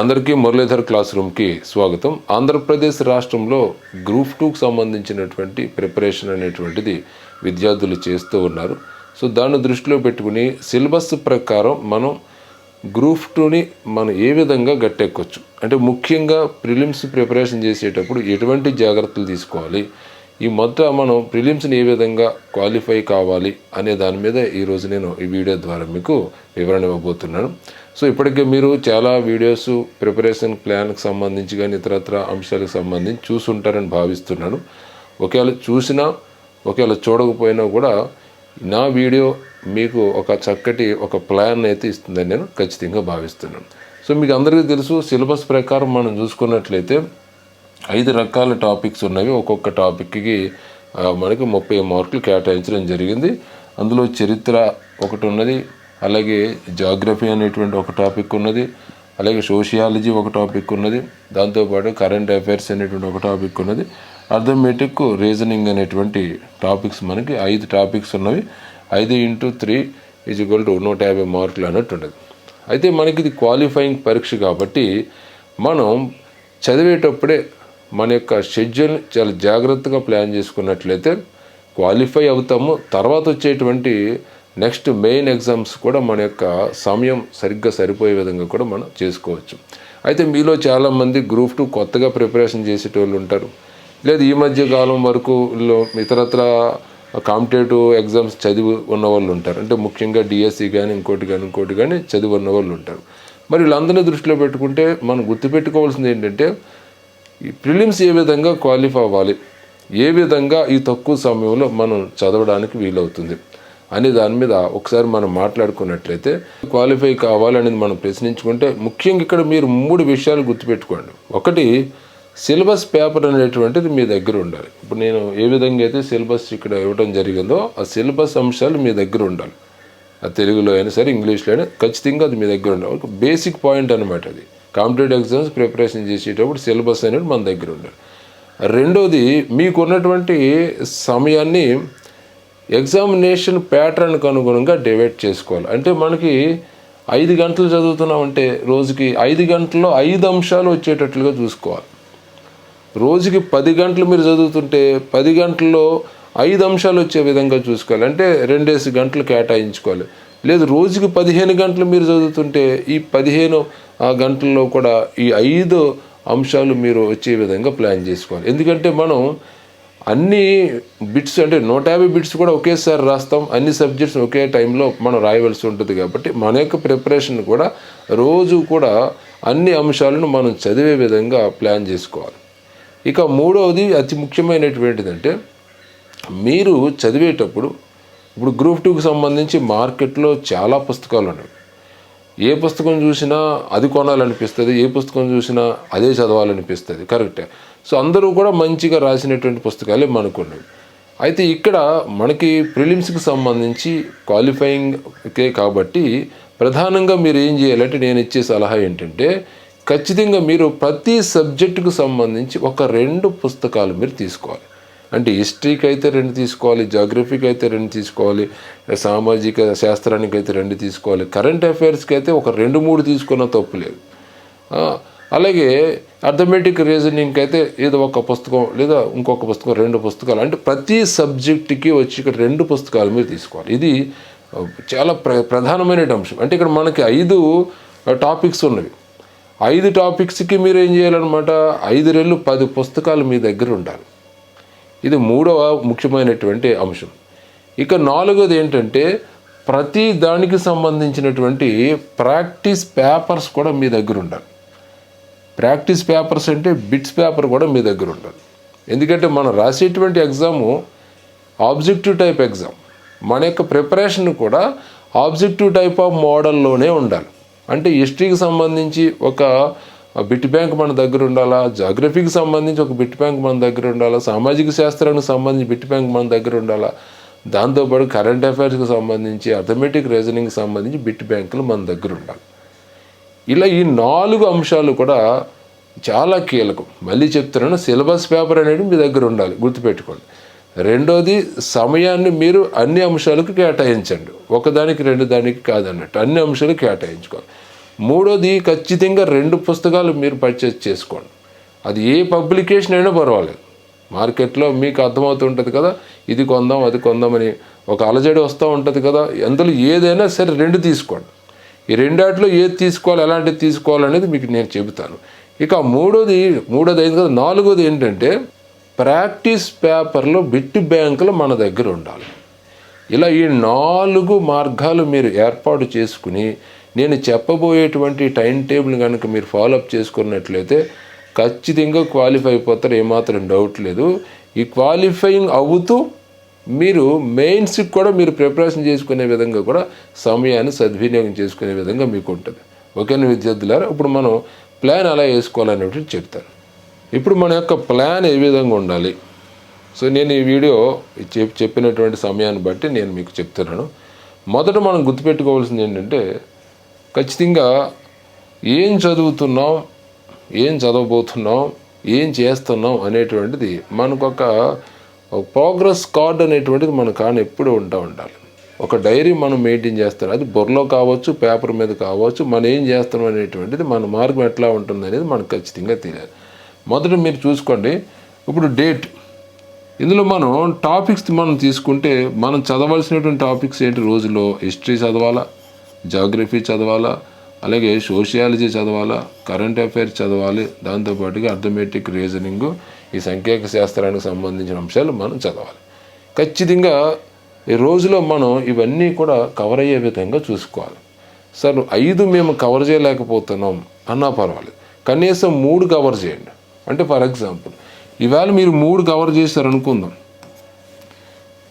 అందరికీ మురళీధర్ క్లాస్ రూమ్కి స్వాగతం. ఆంధ్రప్రదేశ్ రాష్ట్రంలో గ్రూప్ టూకు సంబంధించినటువంటి ప్రిపరేషన్ అనేటువంటిది విద్యార్థులు చేస్తూ ఉన్నారు. సో దాన్ని దృష్టిలో పెట్టుకుని సిలబస్ ప్రకారం మనం గ్రూప్ టూని మనం ఏ విధంగా గట్టెక్కొచ్చు? అంటే ముఖ్యంగా ప్రిలిమ్స్ ప్రిపరేషన్ చేసేటప్పుడు ఎటువంటి జాగ్రత్తలు తీసుకోవాలి? ఈ మొదట మనం ప్రిలిమ్స్ని ఏ విధంగా క్వాలిఫై కావాలి అనే దాని మీద ఈరోజు నేను ఈ వీడియో ద్వారా మీకు వివరణ ఇవ్వబోతున్నాను. సో ఇప్పటికే మీరు చాలా వీడియోస్ ప్రిపరేషన్ ప్లాన్కి సంబంధించి కానీ ఇతరత్ర అంశాలకు సంబంధించి చూసుంటారని భావిస్తున్నాను. ఒకవేళ చూసినా ఒకవేళ చూడకపోయినా కూడా నా వీడియో మీకు ఒక చక్కటి ఒక ప్లాన్ అయితే ఇస్తుందని నేను ఖచ్చితంగా భావిస్తున్నాను. సో మీకు అందరికీ తెలుసు సిలబస్ ప్రకారం మనం చూసుకున్నట్లయితే ఐదు రకాల టాపిక్స్ ఉన్నవి. ఒక్కొక్క టాపిక్కి మనకి ముప్పై మార్కులు కేటాయించడం జరిగింది. అందులో చరిత్ర ఒకటి ఉన్నది అలాగే జాగ్రఫీ అనేటువంటి ఒక టాపిక్ ఉన్నది అలాగే సోషియాలజీ ఒక టాపిక్ ఉన్నది దాంతోపాటు కరెంట్ అఫైర్స్ అనేటువంటి ఒక టాపిక్ ఉన్నది. అర్థమెటిక్ రీజనింగ్ అనేటువంటి టాపిక్స్ మనకి ఐదు టాపిక్స్ ఉన్నవి. ఐదు into three is equal to నూట యాభై మార్కులు అన్నట్టు ఉండదు. అయితే మనకి ఇది క్వాలిఫైయింగ్ పరీక్ష కాబట్టి మనం చదివేటప్పుడే మన యొక్క షెడ్యూల్ చాలా జాగ్రత్తగా ప్లాన్ చేసుకున్నట్లయితే క్వాలిఫై అవుతాము. తర్వాత వచ్చేటువంటి నెక్స్ట్ మెయిన్ ఎగ్జామ్స్ కూడా మన యొక్క సమయం సరిగ్గా సరిపోయే విధంగా కూడా మనం చేసుకోవచ్చు. అయితే మీలో చాలామంది గ్రూప్ టూ కొత్తగా ప్రిపరేషన్ చేసేటోళ్ళు ఉంటారు. లేదు ఈ మధ్య కాలం వరకు లో ఇతరత్ర కాంపిటేటివ్ ఎగ్జామ్స్ చదివి ఉన్న వాళ్ళు ఉంటారు. అంటే ముఖ్యంగా డిఎస్సి కానీ ఇంకోటి కానీ ఇంకోటి కానీ చదివి ఉన్న వాళ్ళు ఉంటారు. మరి వీళ్ళందరినీ దృష్టిలో పెట్టుకుంటే మనం గుర్తుపెట్టుకోవాల్సింది ఏంటంటే ఈ ప్రిలిమ్స్ ఏ విధంగా క్వాలిఫై అవ్వాలి ఏ విధంగా ఈ తక్కువ సమయంలో మనం చదవడానికి వీలవుతుంది. అనే దాని మీద ఒకసారి మనం మాట్లాడుకున్నట్లయితే క్వాలిఫై కావాలనేది మనం ప్రశ్నించుకుంటే ముఖ్యంగా ఇక్కడ మీరు మూడు విషయాలు గుర్తుపెట్టుకోండి. ఒకటి సిలబస్ పేపర్ అనేటువంటిది మీ దగ్గర ఉండాలి. ఇప్పుడు నేను ఏ విధంగా అయితే సిలబస్ ఇక్కడ ఇవ్వడం జరిగిందో ఆ సిలబస్ అంశాలు మీ దగ్గర ఉండాలి. ఆ తెలుగులో అయినా సరే ఇంగ్లీష్లో అయినా ఖచ్చితంగా అది మీ దగ్గర ఉండాలి. ఒక బేసిక్ పాయింట్ అనమాట అది. కాంపిటేటివ్ ఎగ్జామ్స్ ప్రిపరేషన్ చేసేటప్పుడు సిలబస్ అనేది మన దగ్గర ఉండాలి. రెండోది మీకున్నటువంటి సమయాన్ని ఎగ్జామినేషన్ ప్యాటర్న్కి అనుగుణంగా డివైడ్ చేసుకోవాలి. అంటే మనకి ఐదు గంటలు చదువుతున్నామంటే రోజుకి ఐదు గంటల్లో ఐదు అంశాలు వచ్చేటట్లుగా చూసుకోవాలి. రోజుకి పది గంటలు మీరు చదువుతుంటే పది గంటల్లో ఐదు అంశాలు వచ్చే విధంగా చూసుకోవాలి. అంటే రెండేసి గంటలు కేటాయించుకోవాలి. లేదు రోజుకి పదిహేను గంటలు మీరు చదువుతుంటే ఈ పదిహేను గంటల్లో కూడా ఈ ఐదు అంశాలు మీరు వచ్చే విధంగా ప్లాన్ చేసుకోవాలి. ఎందుకంటే మనం అన్ని బిట్స్ అంటే నూట యాభై బిట్స్ కూడా ఒకేసారి రాస్తాం. అన్ని సబ్జెక్ట్స్ ఒకే టైంలో మనం రాయవలసి ఉంటుంది కాబట్టి మన యొక్క ప్రిపరేషన్ కూడా రోజు కూడా అన్ని అంశాలను మనం చదివే విధంగా ప్లాన్ చేసుకోవాలి. ఇక మూడవది అతి ముఖ్యమైనటువంటిదంటే మీరు చదివేటప్పుడు ఇప్పుడు గ్రూప్ టూకి సంబంధించి మార్కెట్లో చాలా పుస్తకాలు ఉన్నాయి ఏ పుస్తకం చూసినా అది కొనాలనిపిస్తుంది ఏ పుస్తకం చూసినా అదే చదవాలనిపిస్తుంది. కరెక్టే సో అందరూ కూడా మంచిగా రాసినటువంటి పుస్తకాలే మనకున్నవి. అయితే ఇక్కడ మనకి ప్రిలిమ్స్కి సంబంధించి క్వాలిఫైయింగ్కే కాబట్టి ప్రధానంగా మీరు ఏం చేయాలంటే నేను ఇచ్చే సలహా ఏంటంటే ఖచ్చితంగా మీరు ప్రతి సబ్జెక్టుకు సంబంధించి ఒక రెండు పుస్తకాలు మీరు తీసుకోవాలి. అంటే హిస్టరీకి అయితే రెండు తీసుకోవాలి జాగ్రఫీకి అయితే రెండు తీసుకోవాలి సామాజిక శాస్త్రానికి అయితే రెండు తీసుకోవాలి. కరెంట్ అఫైర్స్కి అయితే ఒక రెండు మూడు తీసుకున్న తప్పు లేదు. అలాగే అర్థమెటిక్ రీజనింగ్కి అయితే ఏదో ఒక పుస్తకం లేదా ఇంకొక పుస్తకం రెండు పుస్తకాలు. అంటే ప్రతి సబ్జెక్టుకి వచ్చి ఇక్కడ రెండు పుస్తకాలు మీరు తీసుకోవాలి. ఇది చాలా ప్ర ప్రధానమైన అంశం. అంటే ఇక్కడ మనకి ఐదు టాపిక్స్ ఉన్నవి. ఐదు టాపిక్స్కి మీరు ఏం చేయాలన్నమాట? ఐదు రెళ్ళు పది పుస్తకాలు మీ దగ్గర ఉండాలి. ఇది మూడవ ముఖ్యమైనటువంటి అంశం. ఇక నాలుగోది ఏంటంటే ప్రతి దానికి సంబంధించినటువంటి ప్రాక్టీస్ పేపర్స్ కూడా మీ దగ్గర ఉండాలి. ప్రాక్టీస్ పేపర్స్ అంటే బిట్స్ పేపర్ కూడా మీ దగ్గర ఉండాలి. ఎందుకంటే మనం రాసేటువంటి ఎగ్జాము ఆబ్జెక్టివ్ టైప్ ఎగ్జామ్. మన యొక్క ప్రిపరేషన్ కూడా ఆబ్జెక్టివ్ టైప్ ఆఫ్ మోడల్లోనే ఉండాలి. అంటే హిస్టరీకి సంబంధించి ఒక ఆ బిట్ బ్యాంక్ మన దగ్గర ఉండాలా? జాగ్రఫీకి సంబంధించి ఒక బిట్ బ్యాంక్ మన దగ్గర ఉండాలా? సామాజిక శాస్త్రానికి సంబంధించి బిట్ బ్యాంక్ మన దగ్గర ఉండాలా? దాంతోపాటు కరెంట్ అఫైర్స్కి సంబంధించి అథమెటిక్ రీజనింగ్కి సంబంధించి బిట్ బ్యాంకులు మన దగ్గర ఉండాలి. ఇలా ఈ నాలుగు అంశాలు కూడా చాలా కీలకం. మళ్ళీ చెప్తున్నాను సిలబస్ పేపర్ అనేది మీ దగ్గర ఉండాలి గుర్తుపెట్టుకోండి. రెండోది సమయాన్ని మీరు అన్ని అంశాలకు కేటాయించండి. ఒకదానికి రెండు దానికి కాదన్నట్టు అన్ని అంశాలు కేటాయించుకోవాలి. మూడోది ఖచ్చితంగా రెండు పుస్తకాలు మీరు పర్చేస్ చేసుకోండి. అది ఏ పబ్లికేషన్ అయినా పర్వాలేదు. మార్కెట్లో మీకు అర్థమవుతుంటుంది కదా ఇది కొందాం అది కొందామని ఒక అలజడి వస్తూ ఉంటుంది కదా అందులో ఏదైనా సరే రెండు తీసుకోండి. ఈ రెండాటిలో ఏది తీసుకోవాలి ఎలాంటిది తీసుకోవాలనేది మీకు నేను చెబుతాను. ఇక మూడోది మూడోది అయింది కదా నాలుగోది ఏంటంటే ప్రాక్టీస్ పేపర్లో బిట్ బ్యాంకులు మన దగ్గర ఉండాలి. ఇలా ఈ నాలుగు మార్గాలు మీరు ఏర్పాటు చేసుకుని నేను చెప్పబోయేటువంటి టైం టేబుల్ కనుక మీరు ఫాలోఅప్ చేసుకున్నట్లయితే ఖచ్చితంగా క్వాలిఫై అయిపోతారు ఏమాత్రం డౌట్ లేదు. ఈ క్వాలిఫైయింగ్ అవుతూ మీరు మెయిన్స్కి కూడా మీరు ప్రిపరేషన్ చేసుకునే విధంగా కూడా సమయాన్ని సద్వినియోగం చేసుకునే విధంగా మీకు ఉంటుంది. ఓకేనా విద్యార్థులారా? ఇప్పుడు మనం ప్లాన్ ఎలా వేసుకోవాలనేటువంటి చెప్తాను. ఇప్పుడు మన యొక్క ప్లాన్ ఏ విధంగా ఉండాలి? సో నేను ఈ వీడియో చెప్పినటువంటి సమయాన్ని బట్టి నేను మీకు చెప్తున్నాను. మొదట మనం గుర్తుపెట్టుకోవాల్సింది ఏంటంటే ఖచ్చితంగా ఏం చదువుతున్నాం ఏం చదవబోతున్నాం ఏం చేస్తున్నాం అనేటువంటిది మనకు ఒక ప్రోగ్రెస్ కార్డ్ అనేటువంటిది మన కాని ఎప్పుడు ఉంటా ఉండాలి. ఒక డైరీ మనం మెయింటైన్ చేస్తాం అది బొర్రలో కావచ్చు పేపర్ మీద కావచ్చు మనం ఏం చేస్తున్నాం అనేటువంటిది మన మార్గం ఎట్లా ఉంటుంది అనేది మనకు ఖచ్చితంగా తెలియాలి. మొదట మీరు చూసుకోండి. ఇప్పుడు డేట్ ఇందులో మనం టాపిక్స్ మనం తీసుకుంటే మనం చదవాల్సినటువంటి టాపిక్స్ ఏంటి? రోజులో హిస్టరీ చదవాలా? జాగ్రఫీ చదవాలా అలాగే సోషియాలజీ చదవాలా కరెంట్ అఫైర్స్ చదవాలి. దాంతోపాటుగా అర్థమెటిక్ రీజనింగ్ ఈ సంఖ్యాక శాస్త్రానికి సంబంధించిన అంశాలు మనం చదవాలి. ఖచ్చితంగా ఈ రోజులో మనం ఇవన్నీ కూడా కవర్ అయ్యే విధంగా చూసుకోవాలి. సార్ ఐదు మేము కవర్ చేయలేకపోతున్నాం అన్నా పర్వాలేదు. కనీసం మూడు కవర్ చేయండి. అంటే ఫర్ ఎగ్జాంపుల్ ఇవాళ మీరు మూడు కవర్ చేశారు అనుకుందాం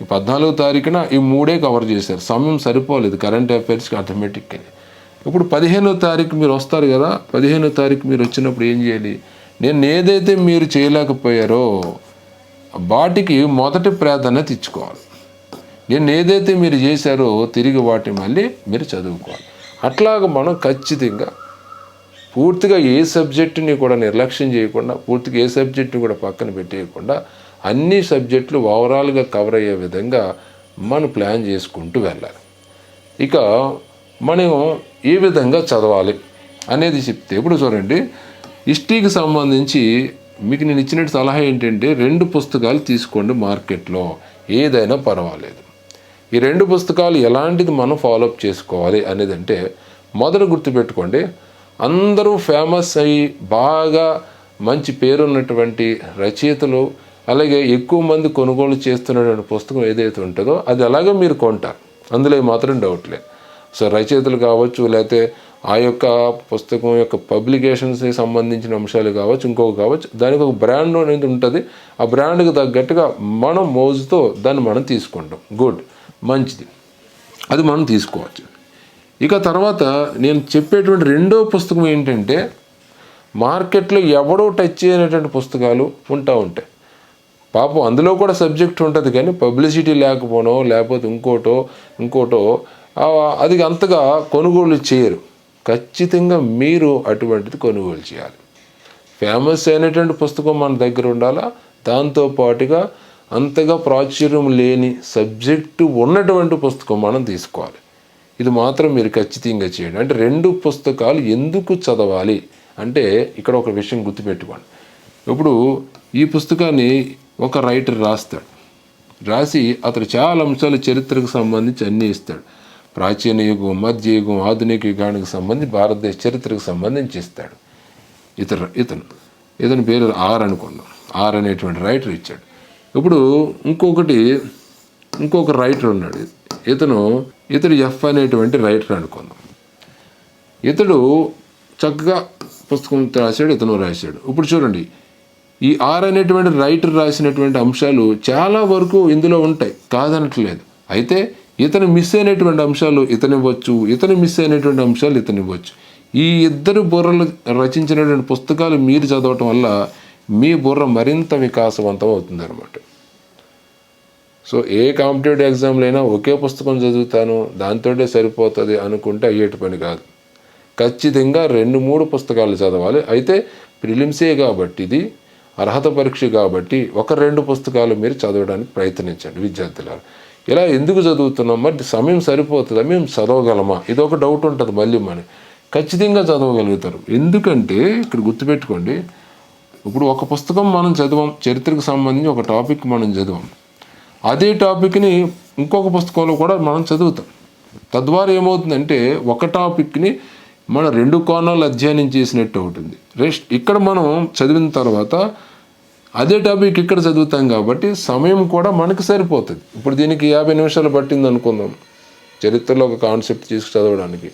ఈ పద్నాలుగో తారీఖున ఈ మూడే కవర్ చేశారు. సమయం సరిపోలేదు కరెంట్ అఫైర్స్కి ఆటోమేటిక్గా అని ఇప్పుడు పదిహేనో తారీఖు మీరు వస్తారు కదా పదిహేనో తారీఖు మీరు వచ్చినప్పుడు ఏం చేయాలి? నేను ఏదైతే మీరు చేయలేకపోయారో వాటికి మొదటి ప్రాధాన్యత ఇచ్చుకోవాలి. నేను ఏదైతే మీరు చేశారో తిరిగి వాటిని మళ్ళీ మీరు చదువుకోవాలి. అట్లాగ మనం ఖచ్చితంగా పూర్తిగా ఏ సబ్జెక్టుని కూడా నిర్లక్ష్యం చేయకుండా పూర్తిగా ఏ సబ్జెక్టుని కూడా పక్కన పెట్టేయకుండా అన్ని సబ్జెక్టులు ఓవరాల్గా కవర్ అయ్యే విధంగా మనం ప్లాన్ చేసుకుంటూ వెళ్ళాలి. ఇక మనం ఏ విధంగా చదవాలి అనేది చెప్తే ఇప్పుడు చూడండి హిస్టరీకి సంబంధించి మీకు నేను ఇచ్చిన సలహా ఏంటంటే రెండు పుస్తకాలు తీసుకోండి మార్కెట్లో ఏదైనా పర్వాలేదు. ఈ రెండు పుస్తకాలు ఎలాంటిది మనం ఫాలోఅప్ చేసుకోవాలి అనేది అంటే మొదట గుర్తుపెట్టుకోండి అందరూ ఫేమస్ అయ్యి బాగా మంచి పేరున్నటువంటి రచయితలు అలాగే ఎక్కువ మంది కొనుగోలు చేస్తున్నటువంటి పుస్తకం ఏదైతే ఉంటుందో అది అలాగే మీరు కొంటారు. అందులో మాత్రం డౌట్ లేదు. సో రచయితలు కావచ్చు లేకపోతే ఆ యొక్క పుస్తకం యొక్క పబ్లికేషన్స్కి సంబంధించిన అంశాలు కావచ్చు ఇంకొక కావచ్చు దానికి ఒక బ్రాండ్ అనేది ఉంటుంది. ఆ బ్రాండ్కి తగ్గట్టుగా మనం మోజుతో దాన్ని మనం తీసుకుంటాం. గుడ్ మంచిది. అది మనం తీసుకోవచ్చు. ఇక తర్వాత నేను చెప్పేటువంటి రెండో పుస్తకం ఏంటంటే మార్కెట్లో ఎవడో టచ్ చేయనటువంటి పుస్తకాలు ఉంటా ఉంటాయి. పాపం అందులో కూడా సబ్జెక్ట్ ఉంటుంది కానీ పబ్లిసిటీ లేకపోవడం లేకపోతే ఇంకోటో ఇంకోటో అది అంతగా కొనుగోలు చేయరు. ఖచ్చితంగా మీరు అటువంటిది కొనుగోలు చేయాలి. ఫేమస్ అయినటువంటి పుస్తకం మన దగ్గర ఉండాలా? దాంతో పాటుగా అంతగా ప్రాచుర్యం లేని సబ్జెక్టు ఉన్నటువంటి పుస్తకం మనం తీసుకోవాలి. ఇది మాత్రం మీరు ఖచ్చితంగా చేయండి. అంటే రెండు పుస్తకాలు ఎందుకు చదవాలి? అంటే ఇక్కడ ఒక విషయం గుర్తుపెట్టుకోండి. ఇప్పుడు ఈ పుస్తకాన్ని ఒక రైటర్ రాస్తాడు. రాసి అతడు చాలా అంశాలు చరిత్రకు సంబంధించి అన్నీ ఇస్తాడు. ప్రాచీన యుగం మధ్య యుగం ఆధునిక యుగానికి సంబంధించి భారతదేశ చరిత్రకు సంబంధించి ఇస్తాడు. ఇతరు ఇతను ఇతని పేరు ఆర్ అనుకున్నాం ఆర్ అనేటువంటి రైటర్ ఇచ్చాడు. ఇప్పుడు ఇంకొకటి ఇంకొక రైటర్ ఉన్నాడు. ఇతను ఇతడు ఎఫ్ అనేటువంటి రైటర్ అనుకుందాం. ఇతడు చక్కగా పుస్తకం రాశాడు ఇతను రాశాడు. ఇప్పుడు చూడండి ఈ ఆర్ అనేటువంటి రైటర్ రాసినటువంటి అంశాలు చాలా వరకు ఇందులో ఉంటాయి. కాదనట్లేదు. అయితే ఇతను మిస్ అయినటువంటి అంశాలు ఇతనివ్వచ్చు ఇతను మిస్ అయినటువంటి అంశాలు ఇతనివ్వచ్చు. ఈ ఇద్దరు బుర్రలు రచించినటువంటి పుస్తకాలు మీరు చదవటం వల్ల మీ బుర్ర మరింత వికాసవంతం అవుతుంది అనమాట సో ఏ కాంపిటేటివ్ ఎగ్జామ్లో అయినా ఒకే పుస్తకం చదువుతాను దాంతోటే సరిపోతుంది అనుకుంటే అయ్యేటి పని కాదు. ఖచ్చితంగా రెండు మూడు పుస్తకాలు చదవాలి. అయితే ప్రిలిమ్సే కాబట్టి ఇది అర్హత పరీక్ష కాబట్టి ఒక రెండు పుస్తకాలు మీరు చదవడానికి ప్రయత్నించండి విద్యార్థులారు. ఇలా ఎందుకు చదువుతున్నాం? మరి సమయం సరిపోతుందా? మేము చదవగలమా? ఇది ఒక డౌట్ ఉంటుంది మళ్ళీ మనకి ఖచ్చితంగా చదవగలుగుతారు. ఎందుకంటే ఇక్కడ గుర్తుపెట్టుకోండి ఇప్పుడు ఒక పుస్తకం మనం చదివాం చరిత్రకు సంబంధించి ఒక టాపిక్ మనం చదివాం. అదే టాపిక్ని ఇంకొక పుస్తకంలో కూడా మనం చదువుతాం. తద్వారా ఏమవుతుందంటే ఒక టాపిక్ని మన రెండు కోణాలు అధ్యయనం చేసినట్టు అవుతుంది. రెస్ట్ ఇక్కడ మనం చదివిన తర్వాత అదే టాపిక్ ఇక్కడ చదువుతాం కాబట్టి సమయం కూడా మనకి సరిపోతుంది. ఇప్పుడు దీనికి యాభై నిమిషాలు పట్టింది అనుకుందాం. చరిత్రలో ఒక కాన్సెప్ట్ తీసుకు చదవడానికి.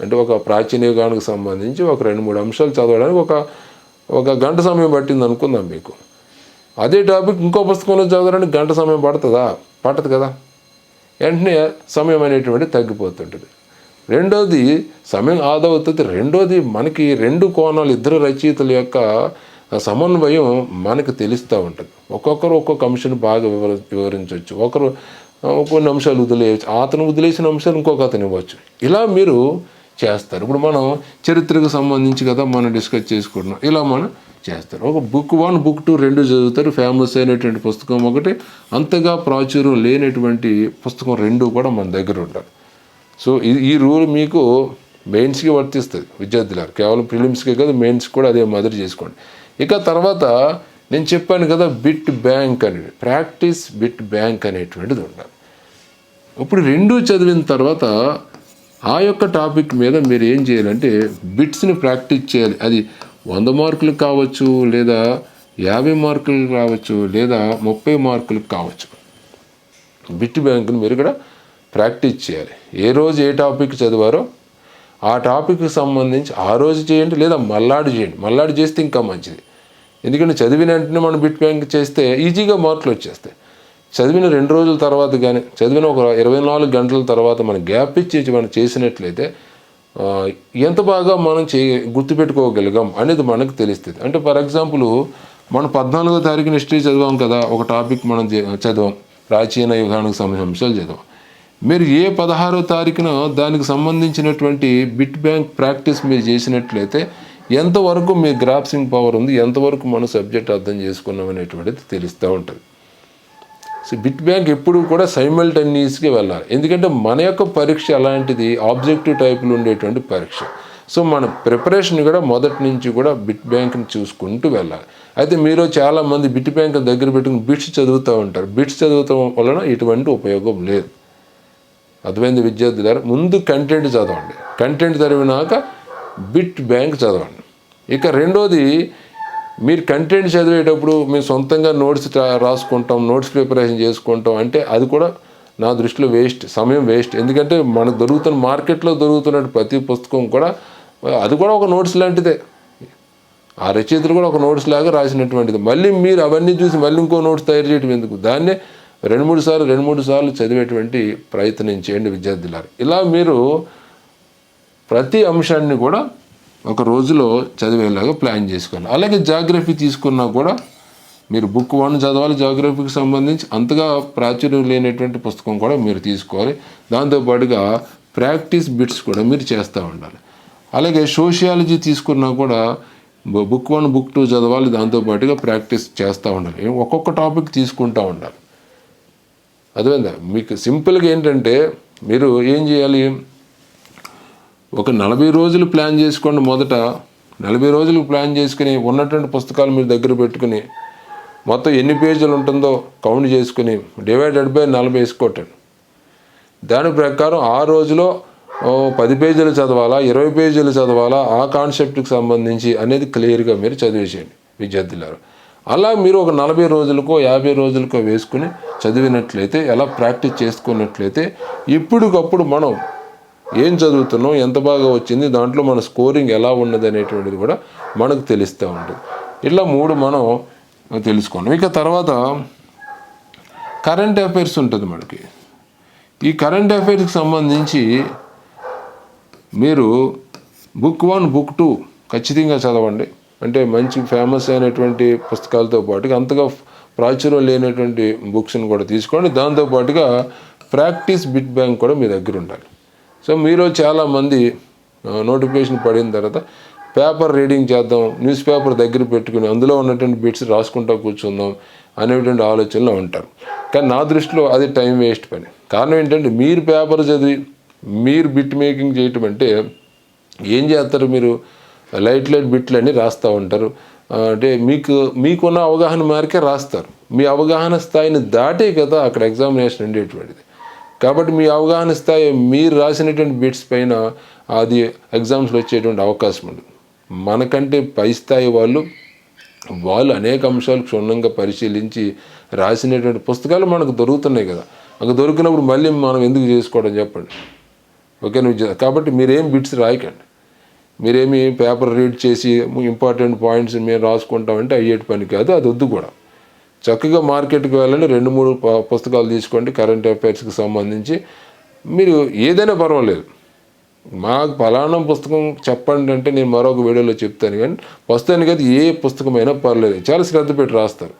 అంటే ఒక ప్రాచీన యుగానికి సంబంధించి ఒక రెండు మూడు అంశాలు చదవడానికి ఒక ఒక గంట సమయం పట్టింది అనుకుందాం మీకు. అదే టాపిక్ ఇంకో పుస్తకంలో చదవడానికి గంట సమయం పడుతుందా? పట్టదు కదా. వెంటనే సమయం అనేటువంటి తగ్గిపోతుంటుంది. రెండోది సమయం ఆదా అవుతుంది రెండోది మనకి రెండు కోణాలు ఇద్దరు రచయితల యొక్క సమన్వయం మనకు తెలుస్తూ ఉంటుంది. ఒక్కొక్కరు ఒక్కొక్క అంశాన్ని బాగా వివర వివరించవచ్చు. ఒకరు కొన్ని అంశాలు వదిలేయచ్చు. అతను వదిలేసిన అంశాలు ఇంకొక అతను ఇవ్వచ్చు. ఇలా మీరు చేస్తారు. ఇప్పుడు మనం చరిత్రకు సంబంధించి కదా మనం డిస్కస్ చేసుకుంటున్నాం. ఇలా మనం చేస్తారు. ఒక బుక్ వన్ బుక్ టూ రెండు చదువుతారు. ఫేమస్ అయినటువంటి పుస్తకం ఒకటి. అంతగా ప్రాచుర్యం లేనటువంటి పుస్తకం రెండు కూడా మన దగ్గర ఉండాలి సో ఈ ఈ రూల్ మీకు మెయిన్స్కి వర్తిస్తుంది విద్యార్థులారు కేవలం ప్రిలిమ్స్కే కాదు మెయిన్స్ కూడా అదే మాదిరి చేసుకోండి. ఇక తర్వాత నేను చెప్పాను కదా బిట్ బ్యాంక్ అనేది ప్రాక్టీస్ బిట్ బ్యాంక్ అనేటువంటిది ఉండాలి. ఇప్పుడు రెండు చదివిన తర్వాత ఆ యొక్క టాపిక్ మీద మీరు ఏం చేయాలంటే బిట్స్ని ప్రాక్టీస్ చేయాలి. అది వంద మార్కులు కావచ్చు లేదా యాభై మార్కులు కావచ్చు లేదా ముప్పై మార్కులు కావచ్చు. బిట్ బ్యాంకుని మీరు కూడా ప్రాక్టీస్ చేయాలి. ఏ రోజు ఏ టాపిక్ చదివారో ఆ టాపిక్కి సంబంధించి ఆ రోజు చేయండి లేదా మల్లాడు చేయండి. మల్లాడు చేస్తే ఇంకా మంచిది. ఎందుకంటే చదివిన వెంటనే మనం బిట్ బ్యాంక్ చేస్తే ఈజీగా మార్కులు వచ్చేస్తాయి. చదివిన రెండు రోజుల తర్వాత కానీ చదివిన ఒక ఇరవై నాలుగు గంటల తర్వాత మనం గ్యాప్ ఇచ్చి మనం చేసినట్లయితే ఎంత బాగా మనం చే గుర్తుపెట్టుకోగలిగాం అనేది మనకు తెలుస్తుంది. అంటే ఫర్ ఎగ్జాంపుల్ మనం పద్నాలుగో తారీఖున హిస్టరీ చదివాం కదా ఒక టాపిక్ మనం చదివాం. ప్రాచీన యుగానికి సంబంధించిన అంశాలు చదివాం. మీరు ఏ పదహారో తారీఖున దానికి సంబంధించినటువంటి బిట్ బ్యాంక్ ప్రాక్టీస్ మీరు చేసినట్లయితే ఎంతవరకు మీ గ్రాప్సింగ్ పవర్ ఉంది ఎంతవరకు మనం సబ్జెక్ట్ అర్థం చేసుకున్నాం అనేటువంటిది తెలుస్తూ ఉంటుంది. సో బిట్ బ్యాంక్ ఎప్పుడు కూడా సైమల్టేనియస్గా వెళ్ళాలి. ఎందుకంటే మన యొక్క పరీక్ష అలాంటిది ఆబ్జెక్టివ్ టైప్లో ఉండేటువంటి పరీక్ష. సో మన ప్రిపరేషన్ కూడా మొదటి నుంచి కూడా బిట్ బ్యాంక్ని చూసుకుంటూ వెళ్ళాలి. అయితే మీరు చాలామంది బిట్ బ్యాంక్ దగ్గర పెట్టుకుని బిట్స్ చదువుతూ ఉంటారు. బిట్స్ చదువుతాం వలన ఎటువంటి ఉపయోగం లేదు. అర్థమైంది విద్యార్థులారా ముందు కంటెంట్ చదవండి. కంటెంట్ చదివినాక బిట్ బ్యాంక్ చదవండి. ఇక రెండోది మీరు కంటెంట్ చదివేటప్పుడు మేము సొంతంగా నోట్స్ రాసుకుంటాం నోట్స్ ప్రిపరేషన్ చేసుకుంటాం అంటే అది కూడా నా దృష్టిలో వేస్ట్ సమయం వేస్ట్ ఎందుకంటే మనకు దొరుకుతున్న మార్కెట్లో దొరుకుతున్న ప్రతి పుస్తకం కూడా అది కూడా ఒక నోట్స్ లాంటిదే. ఆ రచయితలు కూడా ఒక నోట్స్ లాగా రాసినటువంటిది. మళ్ళీ మీరు అవన్నీ చూసి మళ్ళీ ఇంకో నోట్స్ తయారు చేయడం ఎందుకు? దాన్నే రెండు మూడు సార్లు రెండు మూడు సార్లు చదివేటువంటి ప్రయత్నం చేయండి విద్యార్థులారు. ఇలా మీరు ప్రతి అంశాన్ని కూడా ఒక రోజులో చదివేలాగా ప్లాన్ చేసుకోవాలి అలాగే జాగ్రఫీ తీసుకున్నా కూడా మీరు బుక్ వన్ చదవాలి జాగ్రఫీకి సంబంధించి అంతగా ప్రాచుర్యం లేనటువంటి పుస్తకం కూడా మీరు తీసుకోవాలి. దాంతోపాటుగా ప్రాక్టీస్ బిట్స్ కూడా మీరు చేస్తూ ఉండాలి. అలాగే సోషియాలజీ తీసుకున్నా కూడా బుక్ వన్ బుక్ టూ చదవాలి దాంతోపాటుగా ప్రాక్టీస్ చేస్తూ ఉండాలి. ఒక్కొక్క టాపిక్ తీసుకుంటూ ఉండాలి. అర్థమైందా? మీకు సింపుల్గా ఏంటంటే మీరు ఏం చేయాలి? ఒక నలభై రోజులు ప్లాన్ చేసుకోండి మొదట. నలభై రోజులు ప్లాన్ చేసుకుని ఉన్నటువంటి పుస్తకాలు మీరు దగ్గర పెట్టుకుని మొత్తం ఎన్ని పేజీలు ఉంటుందో కౌంట్ చేసుకుని డివైడెడ్ బై నలభై వేసుకోటండి. దాని ప్రకారం ఆ రోజులో పది పేజీలు చదవాలా ఇరవై పేజీలు చదవాలా ఆ కాన్సెప్ట్కి సంబంధించి అనేది క్లియర్గా మీరు చదివేసేయండి విద్యార్థులారు. అలా మీరు ఒక నలభై రోజులకో యాభై రోజులకో వేసుకుని చదివినట్లయితే ఎలా ప్రాక్టీస్ చేసుకున్నట్లయితే ఇప్పటికప్పుడు మనం ఏం చదువుతున్నాం ఎంత బాగా వచ్చింది దాంట్లో మన స్కోరింగ్ ఎలా ఉన్నది అనేటువంటిది కూడా మనకు తెలుస్తూ ఉంటుంది. ఇట్లా మూడు మనం తెలుసుకున్నాం. ఇక తర్వాత కరెంట్ అఫైర్స్ ఉంటుంది మనకి. ఈ కరెంట్ అఫైర్స్కి సంబంధించి మీరు బుక్ వన్ బుక్ టూ ఖచ్చితంగా చదవండి. అంటే మంచి ఫేమస్ అయినటువంటి పుస్తకాలతో పాటుగా అంతగా ప్రాచుర్యం లేనటువంటి బుక్స్ని కూడా తీసుకోండి. దాంతోపాటుగా ప్రాక్టీస్ బిట్ బ్యాంక్ కూడా మీ దగ్గర ఉండాలి. సో మీరు చాలామంది నోటిఫికేషన్ పడిన తర్వాత పేపర్ రీడింగ్ చేద్దాం న్యూస్ పేపర్ దగ్గర పెట్టుకుని అందులో ఉన్నటువంటి బిట్స్ రాసుకుంటూ కూర్చుందాం అనేటువంటి ఆలోచనలో ఉంటారు. కానీ నా దృష్టిలో అది టైం వేస్ట్ పని. కారణం ఏంటంటే మీరు పేపర్ చదివి మీరు బిట్ మేకింగ్ చేయటం అంటే ఏం చేస్తారు మీరు? లైట్ లైట్ బిట్లు అని రాస్తూ ఉంటారు. అంటే మీకు మీకున్న అవగాహన మేరకే రాస్తారు. మీ అవగాహన స్థాయిని దాటే కదా అక్కడ ఎగ్జామినేషన్ ఉండేటువంటిది. కాబట్టి మీ అవగాహన స్థాయి మీరు రాసినటువంటి బిట్స్ పైన అది ఎగ్జామ్స్లో వచ్చేటువంటి అవకాశం ఉంది మనకంటే పై స్థాయి వాళ్ళు వాళ్ళు అనేక అంశాలు క్షుణ్ణంగా పరిశీలించి రాసినటువంటి పుస్తకాలు మనకు దొరుకుతున్నాయి కదా. అక్కడ దొరికినప్పుడు మళ్ళీ మనం ఎందుకు చేసుకోవడం చెప్పండి. ఓకే నువ్వు కాబట్టి మీరేం బిట్స్ రాయకండి. మీరేమి పేపర్ రీడ్ చేసి ఇంపార్టెంట్ పాయింట్స్ మేము రాసుకుంటామంటే అయ్యేటి పని కాదు అది వద్దు కూడా. చక్కగా మార్కెట్కి వెళ్ళండి రెండు మూడు పుస్తకాలు తీసుకోండి కరెంట్ అఫైర్స్కి సంబంధించి. మీరు ఏదైనా పర్వాలేదు. మాకు ఫలానా పుస్తకం చెప్పండి అంటే నేను మరొక వీడియోలో చెప్తాను కానీ ప్రస్తుతానికి అయితే ఏ పుస్తకమైనా పర్లేదు చాలా శ్రద్ధ పెట్టి రాస్తారు.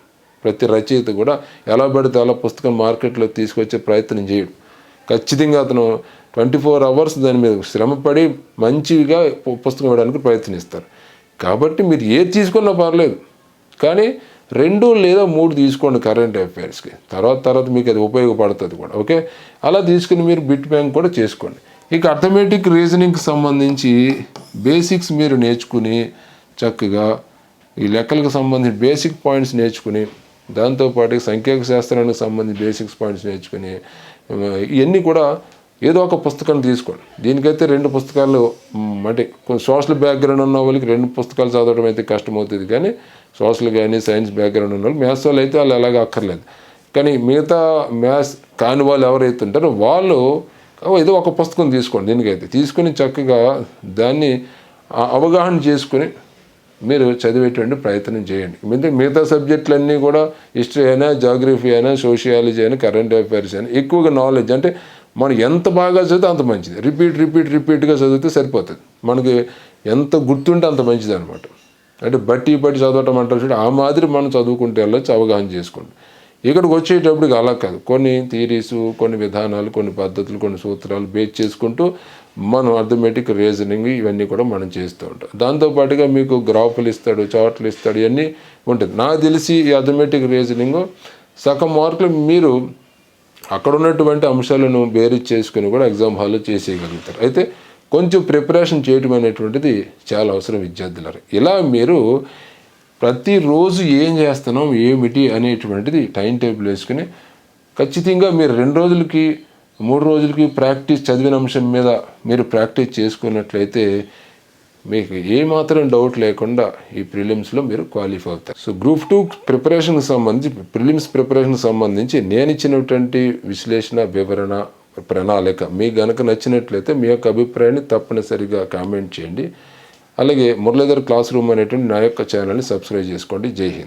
ప్రతి రచయిత కూడా ఎలా పడితే అలా పుస్తకం మార్కెట్లో తీసుకొచ్చే ప్రయత్నం చేయడు. ఖచ్చితంగా అతను ట్వంటీ ఫోర్ అవర్స్ దాని మీద శ్రమపడి మంచిగా పు- పుస్తకం ఇవ్వడానికి ప్రయత్నిస్తారు. కాబట్టి మీరు ఏది తీసుకున్నా పర్లేదు. కానీ రెండు లేదా మూడు తీసుకోండి కరెంట్ అఫైర్స్కి. తర్వాత తర్వాత మీకు అది ఉపయోగపడుతుంది కూడా ఓకే? అలా తీసుకుని మీరు బిట్ బ్యాంక్ కూడా చేసుకోండి. ఇక అథమెటిక్ రీజనింగ్కి సంబంధించి బేసిక్స్ మీరు నేర్చుకుని చక్కగా ఈ లెక్కలకు సంబంధించి బేసిక్ పాయింట్స్ నేర్చుకుని దాంతోపాటు సంఖ్యాక శాస్త్రానికి సంబంధించి బేసిక్స్ పాయింట్స్ నేర్చుకుని ఇవన్నీ కూడా ఏదో ఒక పుస్తకం తీసుకోండి. దీనికైతే రెండు పుస్తకాలు మ్, అంటే సోషల్ బ్యాక్గ్రౌండ్ ఉన్న వాళ్ళకి రెండు పుస్తకాలు చదవడం అయితే కష్టమవుతుంది. కానీ సోషల్ కానీ సైన్స్ బ్యాక్గ్రౌండ్ ఉన్న వాళ్ళు మ్యాథ్స్ వాళ్ళు అయితే వాళ్ళు అలాగే అక్కర్లేదు. కానీ మిగతా మ్యాథ్స్ కాని వాళ్ళు ఎవరైతే ఉంటారో వాళ్ళు ఏదో ఒక పుస్తకం తీసుకోండి దీనికైతే. తీసుకుని చక్కగా దాన్ని అవగాహన చేసుకుని మీరు చదివేటువంటి ప్రయత్నం చేయండి. మిగతా మిగతా సబ్జెక్టులన్నీ కూడా హిస్టరీ అయినా జాగ్రఫీ అయినా సోషియాలజీ అయినా కరెంట్ అఫైర్స్ అయినా ఎక్కువగా నాలెడ్జ్ అంటే మనం ఎంత బాగా చదివితే అంత మంచిది. రిపీట్ రిపీట్ రిపీట్గా చదివితే సరిపోతుంది. మనకి ఎంత గుర్తుంటే అంత మంచిది అనమాట అంటే బట్టి బట్టి చదవటం అంటారు చూడండి ఆ మాదిరి మనం చదువుకుంటే వెళ్ళొచ్చు అవగాహన చేసుకోండి. ఇక్కడికి వచ్చేటప్పటికి అలా కాదు. కొన్ని థీరీస్ కొన్ని విధానాలు కొన్ని పద్ధతులు కొన్ని సూత్రాలు బేస్ చేసుకుంటూ మనం అర్థమెటిక్ రీజనింగ్ ఇవన్నీ కూడా మనం చేస్తూ ఉంటాం. దాంతోపాటుగా మీకు గ్రాఫులు ఇస్తాడు చార్ట్లు ఇస్తాడు ఇవన్నీ ఉంటుంది. నాకు తెలిసి ఈ అర్థమెటిక్ రీజనింగ్ సగం మార్కులు మీరు అక్కడ ఉన్నటువంటి అంశాలను బేరీ చేసుకుని కూడా ఎగ్జామ్ హాల్లో చేసేయగలుగుతారు. అయితే కొంచెం ప్రిపరేషన్ చేయడం అనేటువంటిది చాలా అవసరం విద్యార్థులకు ఇలా మీరు ప్రతిరోజు ఏం చేస్తున్నాం ఏమిటి అనేటువంటిది టైం టేబుల్ వేసుకుని ఖచ్చితంగా మీరు రెండు రోజులకి మూడు రోజులకి ప్రాక్టీస్ చదివిన అంశం మీద మీరు ప్రాక్టీస్ చేసుకున్నట్లయితే మీకు ఏమాత్రం డౌట్ లేకుండా ఈ ప్రిలిమ్స్లో మీరు క్వాలిఫై అవుతారు. సో గ్రూప్ టూ ప్రిపరేషన్కి సంబంధించి ప్రిలిమ్స్ ప్రిపరేషన్కి సంబంధించి నేను ఇచ్చినటువంటి విశ్లేషణ వివరణ ప్రణాళిక మీకు గనక నచ్చినట్లయితే మీ యొక్క అభిప్రాయాన్ని తప్పనిసరిగా కామెంట్ చేయండి. అలాగే మురళీధర్ క్లాస్ రూమ్ అనేటువంటి నా యొక్క ఛానల్ని సబ్స్క్రైబ్ చేసుకోండి. జై హింద్.